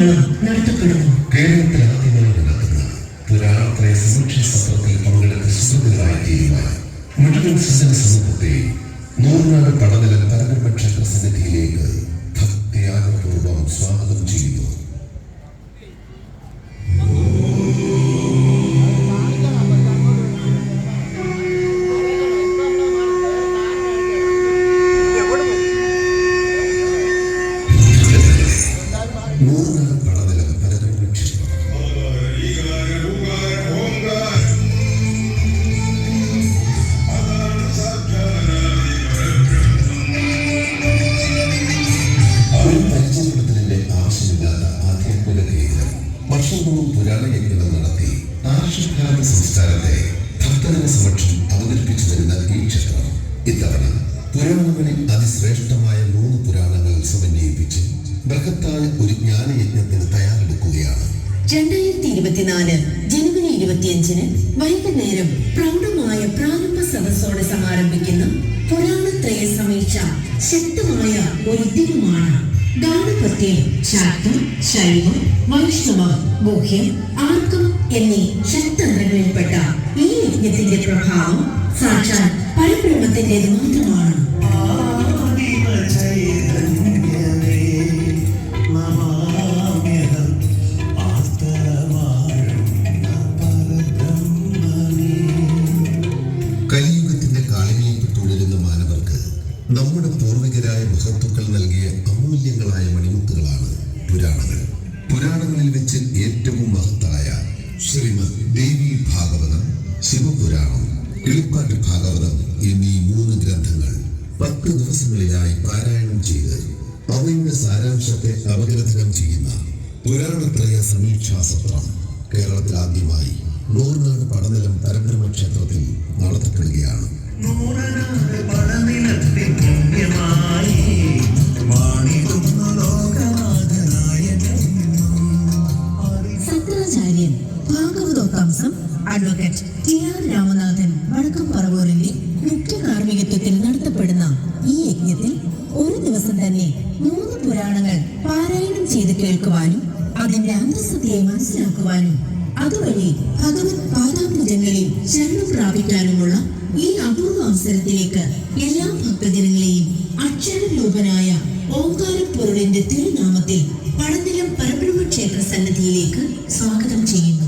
ഹോമങ്ങളും നടത്തപ്പെടുന്നു. കേരളത്തിൽ ആദ്യമായി നടക്കുന്ന പുരാണത്രയ സമീക്ഷ സത്രത്തിൽ പങ്കെടുത്ത സുഹൃത്തുക്കളായി തീരുമാനം മുഴുവൻ സജ്ജന സമൂഹത്തെ നൂറിനാട് പടനില പരബ്രഹ്മ നൂറിനാട് പടനില പരബ്രഹ്മ ക്ഷേത്രം ഒരു പരിചരണത്തിന്റെ ആവശ്യമില്ലാത്ത ആധ്യാത്മിക കേന്ദ്രം വർഷങ്ങളോളം പുരാണ യജ്ഞങ്ങൾ നടത്തി ആർഷഭാരത സംസ്കാരത്തെ ഭക്തജന സമക്ഷം അവതരിപ്പിച്ചു വരുന്ന ഈ ക്ഷേത്രം ഇത്തവണ പുരാണങ്ങളിൽ അതിശ്രേഷ്ഠമായ മൂന്ന് പുരാണങ്ങൾ സമന്വയിപ്പിച്ച്. ബൃഹത്തായ ഒരു ജ്ഞാനയജ്ഞത്തിന് തയ്യാറെടുക്കുകയാണ്. രണ്ടായിരത്തി ഇരുപത്തിനാല് ജനുവരി ഇരുപത്തിയഞ്ചിന് വൈകുന്നേരം പ്രൗഢമായ പ്രാരംഭ സദസ്സോടെ സമാരംഭിക്കുന്ന പുരാണത്രയ സമീക്ഷ ശക്തമായ ഒരു ദിനമാണ്. ആർക്കം എന്നീ ഷഡ്തന്ത്രങ്ങളിൽപ്പെട്ട ഈ യജ്ഞത്തിന്റെ പ്രഭാവം സാക്ഷാൽ പരബ്രഹ്മത്തിന്റേത് മാത്രമാണ്. അമൂല്യങ്ങളായ മണിമുത്തുകളാണ് പുരാണങ്ങൾ. പുരാണങ്ങളിൽ വെച്ച് ഏറ്റവും മഹത്തായ ശ്രീമദ് ദേവി ഭാഗവതം ശിവപുരാണം കിളിപ്പാട്ട് ഭാഗവതം എന്നീ മൂന്ന് ഗ്രന്ഥങ്ങൾ പത്ത് ദിവസങ്ങളിലായി പാരായണം ചെയ്ത് അവയുടെ സാരാംശത്തെ അവഗ്രഥനം ചെയ്യുന്ന പുരാണത്രയ സമീക്ഷാ സത്രം കേരളത്തിൽ ആദ്യമായി നൂറിനാട് പടനിലം പരബ്രഹ്മ സത്രാചാര്യൻ ഭാഗവതോത്തംസം അഡ്വക്കേറ്റ് ടി ആർ രാമനാഥൻ വടക്കം പറവൂരിന്റെ മുഖ്യ കാർമ്മികത്വത്തിൽ നടത്തപ്പെടുന്ന ഈ യജ്ഞത്തിൽ ഒരു ദിവസം തന്നെ മൂന്ന് പുരാണങ്ങൾ പാരായണം ചെയ്ത് കേൾക്കുവാനും അതിന്റെ അന്തസ്സതയെ മനസ്സിലാക്കുവാനും അതുവഴി ഭഗവത് പാദാംബുജങ്ങളിൽ ശരണം പ്രാപിക്കാനുമുള്ള ഈ അപൂർവ അവസരത്തിലേക്ക് എല്ലാ ഭക്തജനങ്ങളെയും അക്ഷരരൂപനായ ഓങ്കാരപ്പൊരുളിന്റെ തിരുനാമത്തിൽ സന്നിധിയിലേക്ക് സ്വാഗതം ചെയ്യുന്നു.